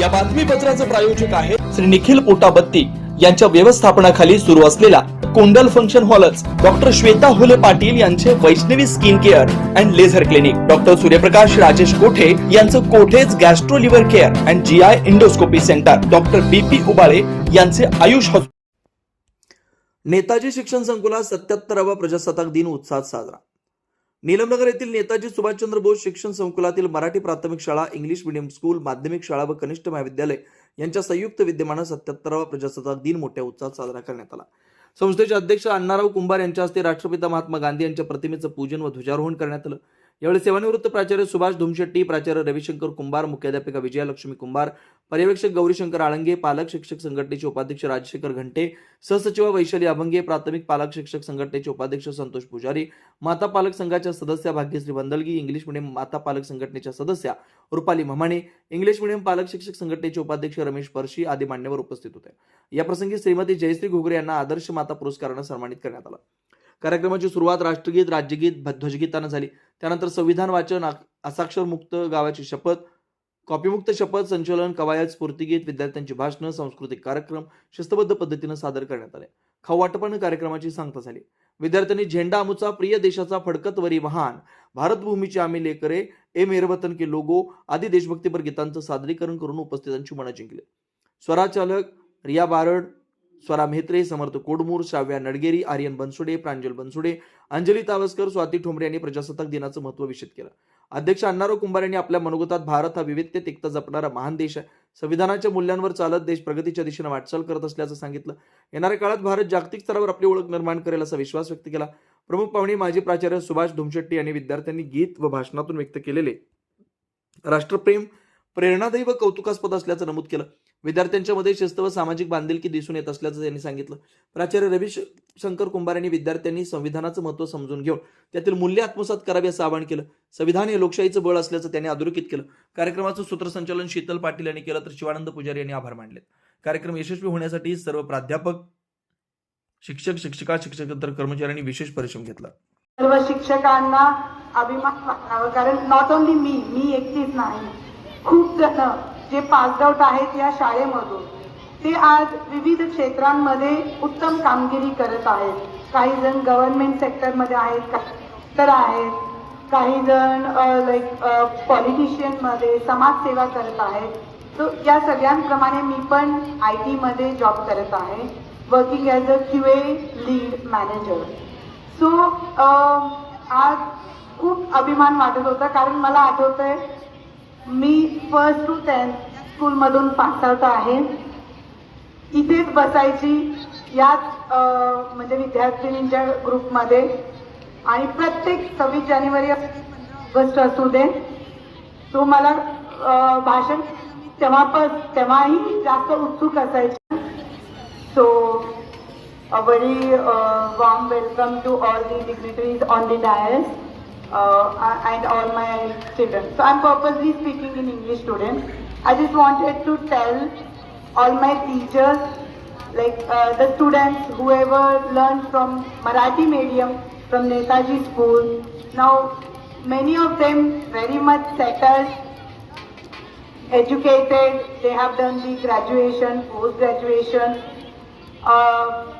या बातमीपत्राचं प्रायोजक आहे श्री निखिल पोटाबत्ती. यांच्या व्यवस्थापनाखाली सुरू असलेला कोंडल फंक्शन हॉलच डॉक्टर श्वेता होले पाटील यांचे Vaishnavi skin care and laser clinic. Doctor Suryaprakash Rajesh Kothe यांचं Kothe's gastro liver care and G I endoscopy centre. Doctor B P Ubale यांचे आयुष हॉस्पिटल. नेताजी शिक्षण संकुलात सत्याहत्तरावा प्रजासत्ताक दिन उत्साहात साजरा. नीलमनगर येथील नेताजी सुभाषचंद्र बोस शिक्षण संकुलातील मराठी प्राथमिक शाळा इंग्लिश मिडियम स्कूल माध्यमिक शाळा व कनिष्ठ महाविद्यालय यांच्या संयुक्त विद्यमानं सत्याहत्तरावा प्रजासत्ताक दिन मोठ्या उत्साहात साजरा करण्यात आला. संस्थेचे अध्यक्ष अण्णाराव कुंभार यांच्या हस्ते राष्ट्रपिता महात्मा गांधी यांच्या प्रतिमेचं पूजन व ध्वजारोहण करण्यात आलं. यावेळी सेवानिवृत्त प्राचार्य सुभाष धुमशेट्टी प्राचार्य रविशंकर कुंभार मुख्याध्यापिका विजयालक्ष्मी कुंभार पर्यवेक्षक गौरीशंकर आळंगे पालक शिक्षक संघटनेचे उपाध्यक्ष राजशेखर घंटे सहसचिव वैशाली अभंगे प्राथमिक पालक शिक्षक संघटनेचे उपाध्यक्ष संतोष पुजारी माता पालक संघाच्या सदस्या भाग्यश्री बंदलगी इंग्लिश मिडियम माता पालक संघटनेच्या सदस्या रुपाली महमाने इंग्लिश मिडियम पालक शिक्षक संघटनेचे उपाध्यक्ष रमेश परशी आदी मान्यवर उपस्थित होते. याप्रसंगी श्रीमती जयश्री घुगरे यांना आदर्श माता पुरस्कारानं सन्मानित करण्यात आलं. कार्यक्रमाची सुरुवात राष्ट्रगीत राज्यगीत ध्वजगीतानं झाली. त्यानंतर संविधान वाचन आ- असाक्षर मुक्त गावाची शपथ कॉपीमुक्त शपथ संचलन कवायत स्फूर्तीगीत विद्यार्थ्यांची भाषणं सांस्कृतिक कार्यक्रम शिस्तबद्ध पद्धतीनं सादर करण्यात आले. खाऊवाटपण कार्यक्रमाची सांगता झाली. विद्यार्थ्यांनी झेंडा आमुचा प्रिय देशाचा फडकतवरी महान. भारतभूमीचे आम्ही लेकरे ए. मेरवतन के लोगो आदी देशभक्तीपर गीतांचं सादरीकरण करून उपस्थितांची मनं जिंकली. स्वराचालक रिया बारड स्वरा म्हेत्रे समर्थ कोडमूर श्राव्या नडगेरी आर्यन बनसुडे प्रांजल बनसुडे अंजली तावसकर स्वाती ठोंबरे यांनी प्रजासत्ताक दिनाचं महत्त्व विषित केलं. अध्यक्ष अण्णाराव कुंभार यांनी आपल्या मनोगतात भारत हा विविधतेत एकता जपणारा महान देश आहे. संविधानाच्या मूल्यांवर चालत देश प्रगतीच्या दिशेनं वाटचाल करत असल्याचं सांगितलं. येणाऱ्या काळात भारत जागतिक स्तरावर आपली ओळख निर्माण करेल असा विश्वास व्यक्त केला. प्रमुख पाहुणे माजी प्राचार्य सुभाष धुमशेट्टी यांनी विद्यार्थ्यांनी गीत व भाषणातून व्यक्त केलेले राष्ट्रप्रेम प्रेरणादायी व कौतुकास्पद असल्याचं नमूद केलं. विद्यार्थ्यांच्या मध्ये शिस्त व सामाजिक बांधिलकी दिसून येत असल्याचं त्यांनी सांगितलं. प्राचार्य रवी शंकर कुंभार यांनी विद्यार्थ्यांनी संविधानाचं महत्त्व समजून घेऊन त्यातील मूल्य आत्मसात करावे असं आवाहन केलं. संविधान हे लोकशाहीचं बळ असल्याचं त्यांनी अधोरेखित केलं. कार्यक्रमाचं सूत्रसंचालन शीतल पाटील यांनी केलं तर शिवानंद पुजारी यांनी आभार मानले कार्यक्रम यशस्वी होण्यासाठी सर्व प्राध्यापक शिक्षक शिक्षिका तर कर्मचाऱ्यांनी विशेष परिश्रम घेतला. सर्व शिक्षकांना अभिमान कारण नॉट ओनली मी मी एकटीच नाही. खूप जण जे पास आउट आहेत या शाळेमधून ते आज विविध क्षेत्रांमध्ये उत्तम कामगिरी करत आहेत. काही जण गव्हर्नमेंट सेक्टरमध्ये आहेत काही तर आहेत काही जण लाईक पॉलिटिशियनमध्ये समाजसेवा करत आहेत. सो या सगळ्यांप्रमाणे मी पण आय टीमध्ये जॉब करत आहे working as a Q A lead manager so आज खूप अभिमान वाटत होता कारण मला आठवतं आहे मी फर्स्ट टू टेन्थ स्कूलमधून पासआउट आहे. इथेच बसायची याच म्हणजे विद्यार्थिनींच्या ग्रुपमध्ये आणि प्रत्येक सव्वीस जानेवारी ऑगस्ट असू दे. तो मला भाषण तेव्हा पण तेव्हाही जास्त उत्सुक असायचे. So a warm welcome to all the all the on on uh, and all my children. So, I'm purposely speaking in English today. I just wanted to tell all my teachers, like uh, the students, whoever learned from Marathi medium, from Netaji school. Now, many of them very much settled educated, they have done the graduation, post-graduation. Uh,